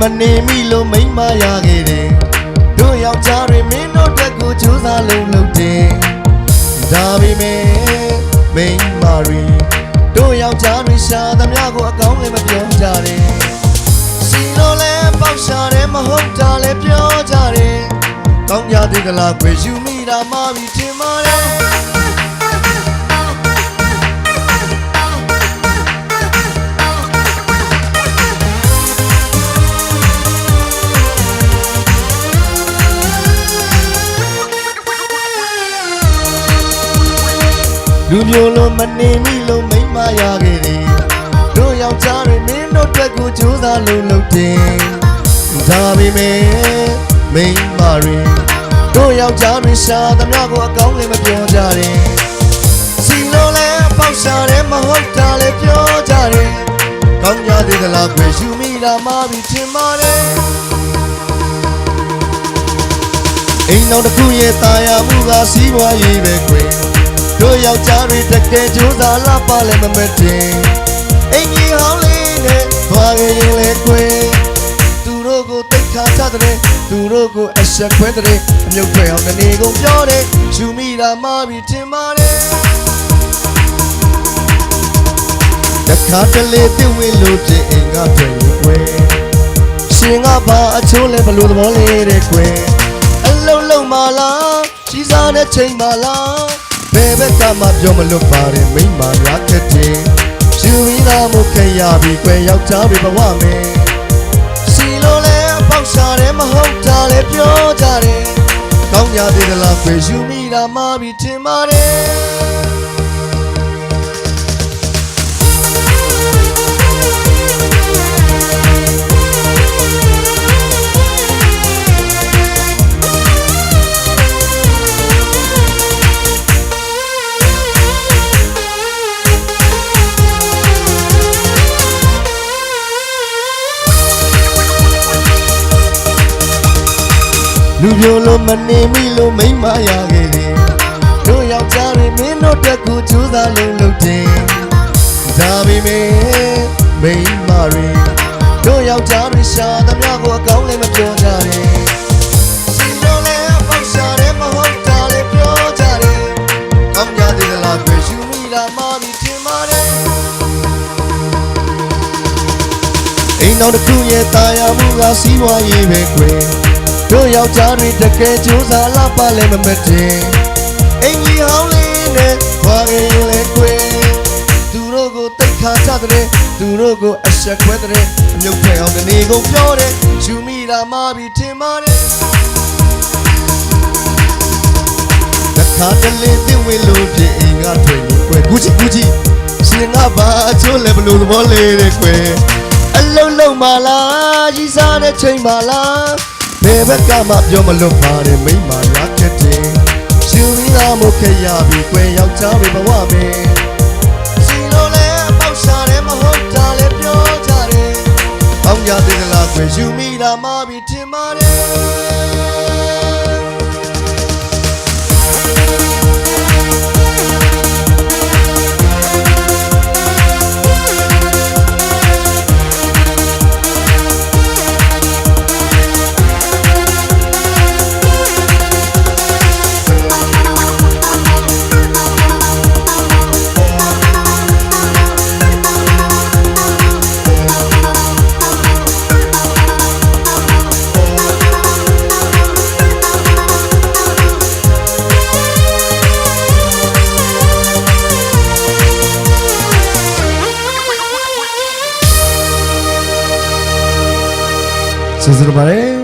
မနေမိလို့မိမရခဲ့တယ်တို့ယောက်ျားတွေမင်းတို့တက်ကိုကြိုးစားလုံးလုပ်တယ်ဒါပေမဲ့မိမရီတို့ယောက်ျားတွေရှာသမျှကိုအကောင်းလည်းမပြောကြတယ်စီလို့လဲပေါက်ရှာတယ်မဟုတ်တာလည်းပြောကြတယ်ကောင်းကြသေးကလားခွေယူမိတာမှပြီးထင်ပါတယ် လူမျိုးလုံးမနေမိလို့မိမရခဲ့တယ်တို့ယောက်ျားတွေမင်းတို့တက်ကိုကြိုးစားလို့လုပ်တယ်ဒါပေမဲ့မိမတွေတို့ယောက်ျားတွေရှာသမျှကိုအကောင်းလည်းမပြောကြတယ်စီလို့လဲပေါက်ရှာတယ်မဟုတ်တာလည်းပြောကြတယ်ကောင်းကြသေးသလားခွေယူမိတာမှပြီးထင်ပါတယ်အိမ်တော်တစ်ခုရဲ့ตาရမှုကစီးပွားရေးပဲကွယ် တို့ယောက်ျားတွေတကယ်ကြိုးစားလာပါလဲမမတင်အိမ်ကြီးဟောင်းလေးနဲ့သွားခဲ့ရင်လေကွယ်သူတို့ကိုတိတ်ခါချတဲ့သူတို့ကိုအဆက်ခွဲတဲ့အမြုပ်ခွဲအောင်ကနေကုန်ပြောတယ်ယူမိတာမှပြီးထင်ပါတယ်တခါတလေပြည့်ဝင်လို့ပြင်အိမ်ကပြင်ကွယ်ရှင်ကဘာအချိုးလဲဘလို့သဘောလေးတဲ့ကွယ်အလုံးလုံးမလားကြီးစားတဲ့ချိန်မလား ဘယ်ဘက်ကမှပြောမလွတ်ပါနဲ့မိမများခက်တယ်ယူရင်းသားမှုခဲ့ရပြီကွယ်ယောက်ျားတွေဘဝမယ်စီလို့လဲပေါက်ရှာတယ်မဟုတ်တာလည်းပြောကြတယ်ကောင်းကြသေးသလားကွယ်ယူမိတာမှပြီးထင်ပါတယ် လူမျိုးလုံးမနေမိလို့မိမရခဲ့တယ်တို့ယောက်ျားတွေမင်းတို့တက်ကိုကြိုးစားလို့လုပ်တယ်ဒါပေမဲ့မိမတွေတို့ယောက်ျားတွေရှာသမျှကိုအကောင်းလည်းမပြောကြတယ်စီလုံးလဲပေါက်ရှာတယ်မဟုတ်တာလည်းပြောကြတယ်ကောင်းကြသေးသလားပဲယူမိတာမှပြီးထင်ပါတယ်အိမ်တော်တစ်ခုရဲ့ตาရမှုကစီးပွားရေးပဲကွယ် တို့ယောက်ျားတွေတကယ်ကြိုးစားလာပါလဲမမတင်အင်ကြီးဟောင်းလေးနဲ့ခွာခဲ့ရင်လေကွယ်သူတို့ကိုတိတ်ခါချတဲ့သူတို့ကိုအဆက်ခွဲတဲ့အမြုပ်ဖဲအောင်ကနေကုန်ပြောတယ်ယူမိတာမှပြီးထင်ပါတယ်တခါတလေသိဝင်လို့ပြင်အိမ်ကထွက်လို့ကွယ်ကူချီကူချီရှင်ကဘာအချိုးလဲဘလို့သဘောလေးတဲ့ကွယ်အလုံးလုံးမလားကြီးစားတဲ့ချိန်မလား ဘယ်ဘက်ကမှပြောမလွတ်ပါနဲ့မိမလာခက်တယ်ရှင်ရင်းသားမခဲ့ရပြီကွယ်ယောက်ျားတွေဘဝမယ်စီလို့လဲပေါက်ရှာတယ်မဟုတ်တာလည်းပြောကြတယ်ပေါင်းကြသေးသလားကွယ်ယူမိတာမှပြီးထင်ပါတယ် ကျေးဇူးတင်ပါတယ်